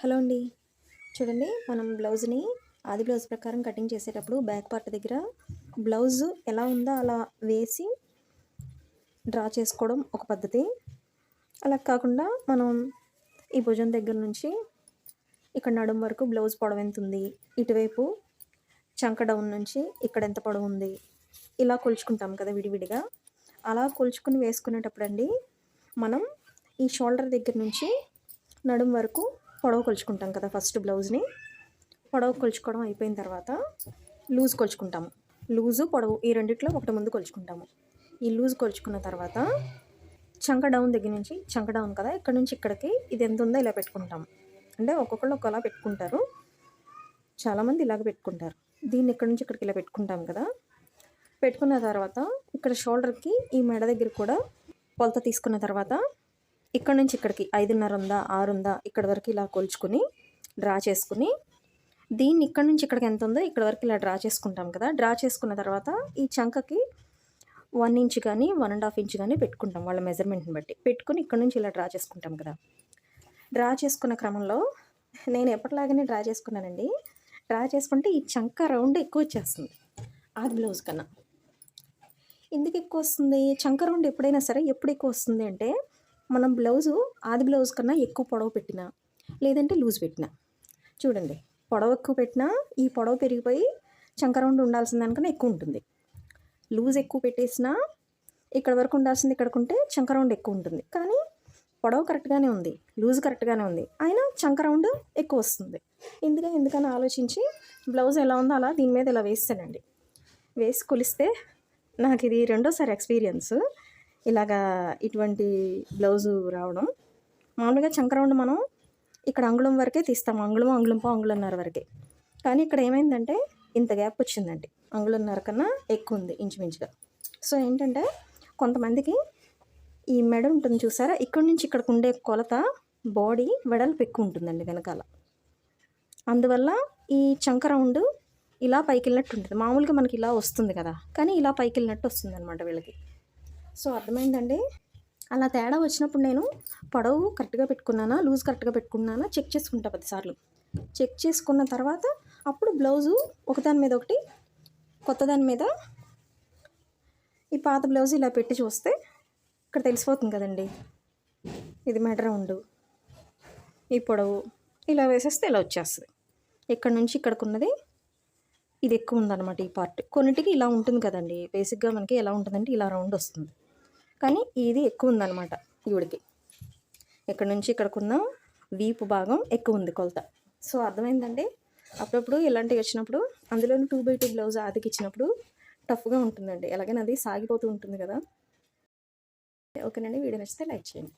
Hello అండి. చూడండి మనం బ్లౌజ్ని ఆది బ్లౌజ్ ప్రకారం కటింగ్ చేసేటప్పుడు బ్యాక్ పార్ట్ దగ్గర బ్లౌజ్ ఎలా ఉందో అలా వేసి డ్రా చేసుకోవడం ఒక పద్ధతి. అలా కాకుండా మనం ఈ భుజం దగ్గర నుంచి ఇక్కడ నడుం వరకు బ్లౌజ్ పొడవు ఎంత ఉంది ఇటువైపు చంక డౌన్ నుంచి ఇక్కడ ఎంత పొడవు ఉంది ఇలా కొలుచుకుంటాం కదా విడివిడిగా. అలా కొలుచుకుని వేసుకునేటప్పుడు అండి మనం ఈ షోల్డర్ దగ్గర నుంచి నడుం వరకు పొడవు కొలుచుకుంటాం కదా ఫస్ట్ బ్లౌజ్ని. పొడవు కొలుచుకోవడం అయిపోయిన తర్వాత లూజ్ కొలుచుకుంటాము. లూజు పొడవు ఈ రెండిట్లో ఒకటి ముందు కొలుచుకుంటాము. ఈ లూజ్ కొలుచుకున్న తర్వాత చంక డౌన్ దగ్గర నుంచి చంక డౌన్ కదా ఇక్కడ నుంచి ఇక్కడికి ఇది ఎంత ఉందో ఇలా పెట్టుకుంటాము. అంటే ఒక్కొక్కళ్ళు ఒకలా పెట్టుకుంటారు. చాలామంది ఇలాగ పెట్టుకుంటారు. దీన్ని ఇక్కడ నుంచి ఇక్కడికి ఇలా పెట్టుకుంటాం కదా. పెట్టుకున్న తర్వాత ఇక్కడ షోల్డర్కి ఈ మెడ దగ్గర కూడా కొలత తీసుకున్న తర్వాత ఇక్కడ నుంచి ఇక్కడికి ఐదున్నర ఉందా ఆరు ఉందా ఇక్కడ వరకు ఇలా కొలుచుకుని డ్రా చేసుకుని దీన్ని ఇక్కడ నుంచి ఇక్కడికి ఎంత ఉందో ఇక్కడ వరకు ఇలా డ్రా చేసుకుంటాం కదా. డ్రా చేసుకున్న తర్వాత ఈ చంకకి వన్ ఇంచ్ కానీ వన్ అండ్ హాఫ్ ఇంచ్ కానీ పెట్టుకుంటాం వాళ్ళ మెజర్మెంట్ని బట్టి. పెట్టుకుని ఇక్కడ నుంచి ఇలా డ్రా చేసుకుంటాం కదా. డ్రా చేసుకున్న క్రమంలో నేను ఎప్పటిలాగానే డ్రా చేసుకున్నానండి. డ్రా చేసుకుంటే ఈ చంక రౌండ్ ఎక్కువ వచ్చేస్తుంది ఆది బ్లౌజ్ కన్నా. ఎందుకు ఎక్కువ వస్తుంది? చంక రౌండ్ ఎప్పుడైనా సరే ఎప్పుడు ఎక్కువ వస్తుంది అంటే మనం బ్లౌజు ఆది బ్లౌజ్ కన్నా ఎక్కువ పొడవు పెట్టినా లేదంటే లూజ్ పెట్టినా. చూడండి పొడవు ఎక్కువ పెట్టినా ఈ పొడవు పెరిగిపోయి చంకరౌండ్ ఉండాల్సిన దానికన్నా ఎక్కువ ఉంటుంది. లూజ్ ఎక్కువ పెట్టేసినా ఇక్కడ వరకు ఉండాల్సింది ఇక్కడకుంటే చంకరౌండ్ రౌండ్ ఎక్కువ ఉంటుంది. కానీ పొడవు కరెక్ట్గానే ఉంది లూజ్ కరెక్ట్గానే ఉంది. అయినా చంకరౌండ్ ఎక్కువ వస్తుంది. ఎందుకని ఎందుకని ఆలోచించి బ్లౌజ్ ఎలా ఉందో అలా దీని మీద ఇలా వేస్తానండి. వేసి కొలిస్తే నాకు ఇది రెండోసారి ఎక్స్పీరియన్స్. ఇలాగా ఇటువంటి బ్లౌజు రావడం. మామూలుగా చంకరౌండ్ మనం ఇక్కడ అంగుళం వరకే తీస్తాం. అంగుళం అంగుళంపో అంగుళన్నర వరకే. కానీ ఇక్కడ ఏమైందంటే ఇంత గ్యాప్ వచ్చిందండి. అంగుళన్నర కన్నా ఎక్కువ ఉంది ఇంచుమించుగా. సో ఏంటంటే కొంతమందికి ఈ మెడ ఉంటుంది చూసారా? ఇక్కడ నుంచి ఇక్కడికి ఉండే కొలత బాడీ వెడల్పు ఎక్కువ ఉంటుందండి వెనకాల. అందువల్ల ఈ చంక రౌండ్ ఇలా పైకి వెళ్ళినట్టు ఉంటుంది. మామూలుగా మనకి ఇలా వస్తుంది కదా. కానీ ఇలా పైకి వెళ్ళినట్టు వస్తుంది అనమాట వీళ్ళకి. సో అర్థమైందండి. అలా తేడా వచ్చినప్పుడు నేను పొడవు కరెక్ట్గా పెట్టుకున్నానా లూజ్ కరెక్ట్గా పెట్టుకున్నానా చెక్ చేసుకుంటా పదిసార్లు. చెక్ చేసుకున్న తర్వాత అప్పుడు బ్లౌజు ఒకదాని మీద ఒకటి కొత్త దాని మీద ఈ పాత బ్లౌజ్ ఇలా పెట్టి చూస్తే ఇక్కడ తెలిసిపోతుంది కదండి. ఇది మెడ రౌండ్ ఈ పొడవు ఇలా వేసేస్తే ఇలా వచ్చేస్తుంది. ఇక్కడ నుంచి ఇక్కడికి ఉన్నది ఇది ఎక్కువ ఉందన్నమాట ఈ పార్ట్. కొన్నిటికి ఇలా ఉంటుంది కదండి. బేసిక్గా మనకి ఎలా ఉంటుందంటే ఇలా రౌండ్ వస్తుంది. కానీ ఇది ఎక్కువ ఉందన్నమాట ఈవిడికి. ఇక్కడ నుంచి ఇక్కడికున్న వీపు భాగం ఎక్కువ ఉంది కొలత. సో అర్థమైందండి? అప్పుడప్పుడు ఇలాంటివి వచ్చినప్పుడు అందులోని టూ బై టూ బ్లౌజ్ ఆదికి ఇచ్చినప్పుడు టఫ్గా ఉంటుందండి. ఎలాగైనా అది సాగిపోతూ ఉంటుంది కదా. ఓకేనండి వీడియో నచ్చితే లైక్ చేయండి.